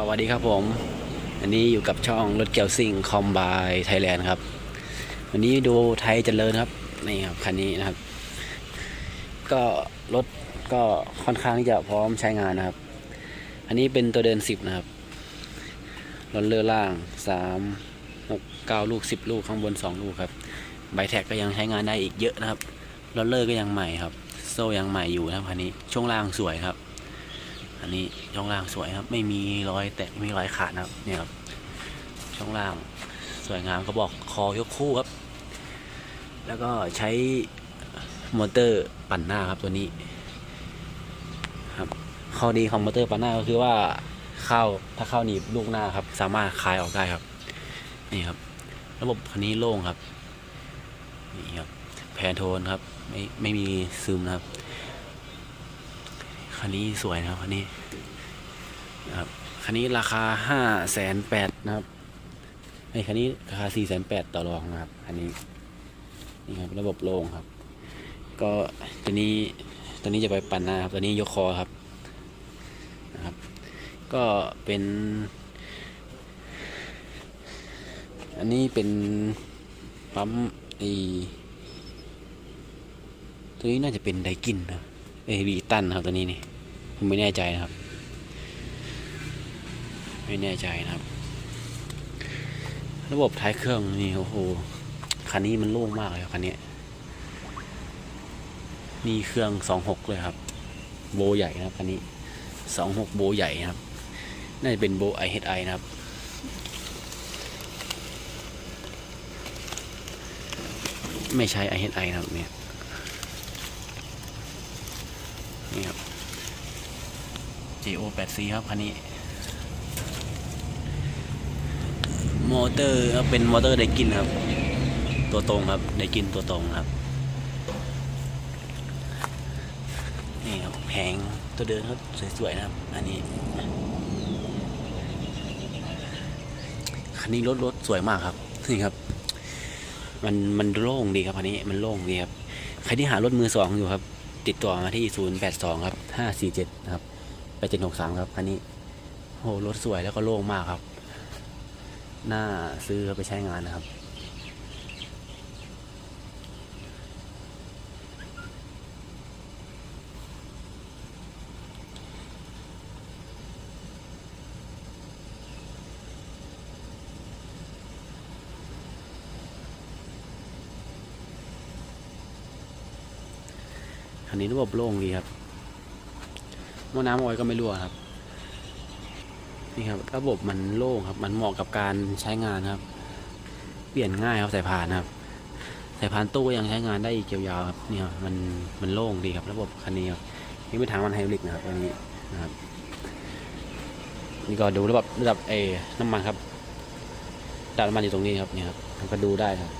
สวัสดีครับผม อันนี้อยู่กับช่องรถเกียวซิ่งคอมบายไทยแลนด์ครับ วันนี้ดูไทยเจริญครับ นี่ครับคันนี้นะครับ ก็รถก็ค่อนข้างที่จะพร้อมใช้งานนะครับ อันนี้เป็นตัวเดินสิบนะครับ รถเลือล่างสามหกเก้าลูกสิบลูกข้างบนสองลูกครับ ใบแท็กก็ยังใช้งานได้อีกเยอะนะครับ รถเลอร์ก็ยังใหม่ครับ โซ่ยังใหม่อยู่นะครับคันนี้ ช่วงล่างสวยครับ อันนี้ช่องล่างสวยครับ ไม่มีรอยแตกไม่มีรอยขาดนะครับเนี่ยครับช่องล่างสวยงามเขาบอกคอยกคู่ครับ แล้วก็ใช้มอเตอร์ปั่นหน้าครับตัวนี้ครับข้อดีของมอเตอร์ปั่นหน้าก็คือว่าเข้าถ้าเข้าหนีบลูกหน้าครับ สามารถคลายออกได้ครับ นี่ครับ ระบบคันนี้โล่งครับนี่ครับแพนโทนครับ ไม่ไม่มีซึมนะครับ คันนี้สวยนะครับคันนี้ครับคันนี้ราคาห้าแสนแปดนะครับไอ้คันนี้ราคาสี่แสนแปดต่อรองนะครับคันนี้นี่ครับระบบโล่งครับ ก็ตัวนี้ตัวนี้จะไปปั่นน้าครับตัวนี้ยกคอครับนะครับ ก็เป็น อันนี้เป็นปั๊มไอตัวนี้น่าจะเป็นไดกินนะเอวีตันครับตัวนี้นี่ ผมไม่แน่ใจนะครับ ไม่แน่ใจนะครับ ระบบท้ายเครื่องนี่โอ้โหคันนี้มันโล่งมากเลยคันนี้นี่เครื่องสองหกเลยครับ โบใหญ่นะครับคันนี้สองหกโบใหญ่นะครับน่าจะเป็นโบไอเฮดไอนะครับไม่ใช่ไอเฮดไอนะครับเนี่ยนี่ครับ GO 8 C ครับคันนี้ มอเตอร์เป็นมอเตอร์ไดกินครับ ตัวตรงครับไดกินตัวตรงครับ นี่ครับแผงตัวเดินครับสวยๆนะครับ อันนี้คันนี้รถรถสวยมากครับนี่ครับ มันมันโล่งดีครับคันนี้มันโล่งดีครับ ใครที่หารถมือสองอยู่ครับ ติดต่อมาที่ 082 ครับ 547นะครับ 8763ครับคันนี้โหรถสวยแล้วก็โล่งมากครับ น่าซื้อไปใช้งานนะครับ คันนี้ระบบโล่งดีครับ ม้อน้ำออยก็ไม่รั่วครับ นี่ครับ ระบบมันโล่งครับ มันเหมาะกับการใช้งานครับ เปลี่ยนง่ายครับสายพานครับสายพานตู้ก็ยังใช้งานได้อีกยาวๆครับนี่ครับมันมันโล่งดีครับ ระบบคันนี้ครับนี่เป็นถังมันไฮบริดนะครับตัวนี้นะครับนี่ก็ดูระบบระดับเอน้ำมันครับดับน้ำมันอยู่ตรงนี้ครับนี่ครับมันก็ดูได้ครับ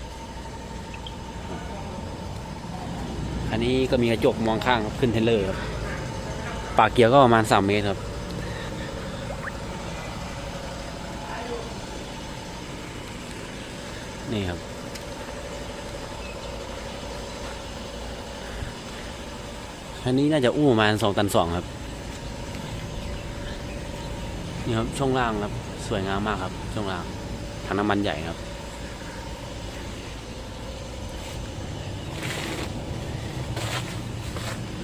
อันนี้ก็มีกระจกมองข้างครับขึ้นเทเลอร์ครับ ปากเกียร์ก็ประมาณสามเมตรครับ นี่ครับ อันนี้น่าจะอู้ประมาณสองตันสองครับ นี่ครับ ช่วงล่างครับ สวยงามมากครับ ช่วงล่างถังน้ำมันใหญ่ครับ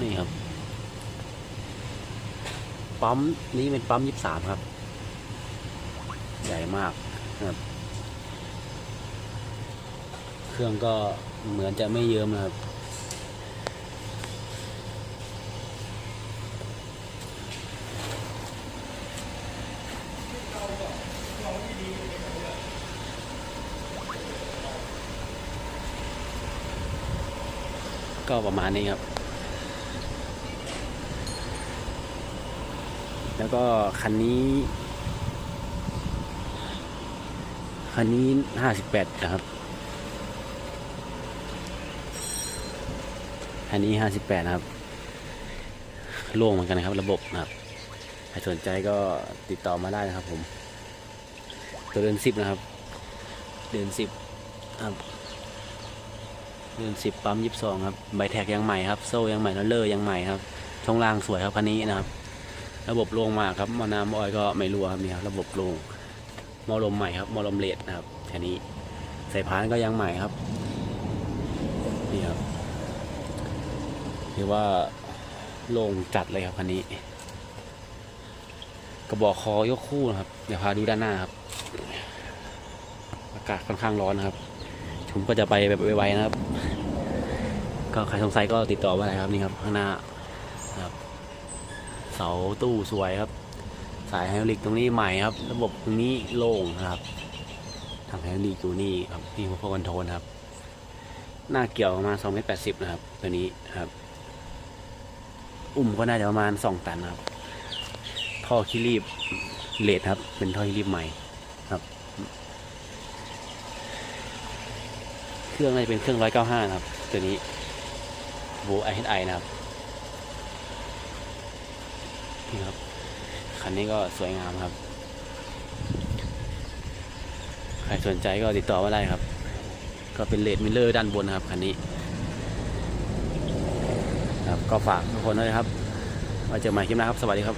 นี่ครับ ปั๊มนี้เป็นปั๊มยี่สามครับ ใหญ่มากครับ เครื่องก็เหมือนจะไม่เยิ้มนะครับ ก็ประมาณนี้ครับ แล้วก็คันนี้ คันนี้ห้าสิบแปดนะครับ คันนี้ห้าสิบแปดนะครับ โล่งเหมือนกันนะครับ ระบบนะครับ ใครสนใจก็ติดต่อมาได้นะครับผม ตัวเดือนสิบนะครับ เดือนสิบครับเดือนสิบปั๊มยี่สิบสองครับ ใบแท็กยังใหม่ครับ โซ่ยังใหม่แล้วเลอร์ยังใหม่ครับ ช่องล่างสวยครับคันนี้นะครับ ระบบโล่งมาครับมอน้ำหมอออยก็ไม่รั่วครับนี่ครับระบบโล่งมอลมใหม่ครับมอลมเลดนะครับแค่นี้สายพานก็ยังใหม่ครับนี่ครับเรียกว่าโล่งจัดเลยครับคันนี้ กระบอกคอยกคู่นะครับ เดี๋ยวพาดูด้านหน้าครับ อากาศค่อนข้างร้อนนะครับผมก็จะไปแบบไวๆนะครับ ก็ใครสงสัยก็ติดต่อมาได้ครับนี่ครับข้างหน้าครับ เสาตู้สวยครับ สายไฮดรอลิกตรงนี้ใหม่ครับ ระบบตรงนี้โล่งนะครับทางไฮดรอลิกอยู่นี่ครับนี่หัวโฟคอนโทรลครับ หน้าเกี่ยวประมาณ2เมตร80นะครับ ตัวนี้ครับ อุ้มก็น่าจะประมาณ2ตันครับ ท่อคีรีบเลดครับ เป็นท่อคีรีบใหม่ครับ เครื่องน่าจะเป็นเครื่อง195นะครับ ตัวนี้โวไอเอไอนะครับ นี่ครับคันนี้ก็สวยงามครับ ใครสนใจก็ติดต่อมาได้ครับ ก็เป็นเลดมิลเลอร์ด้านบนครับคันนี้ ครับก็ฝากทุกคนด้วยนะครับไว้เจอกันใหม่คลิปหน้าครับ สวัสดีครับ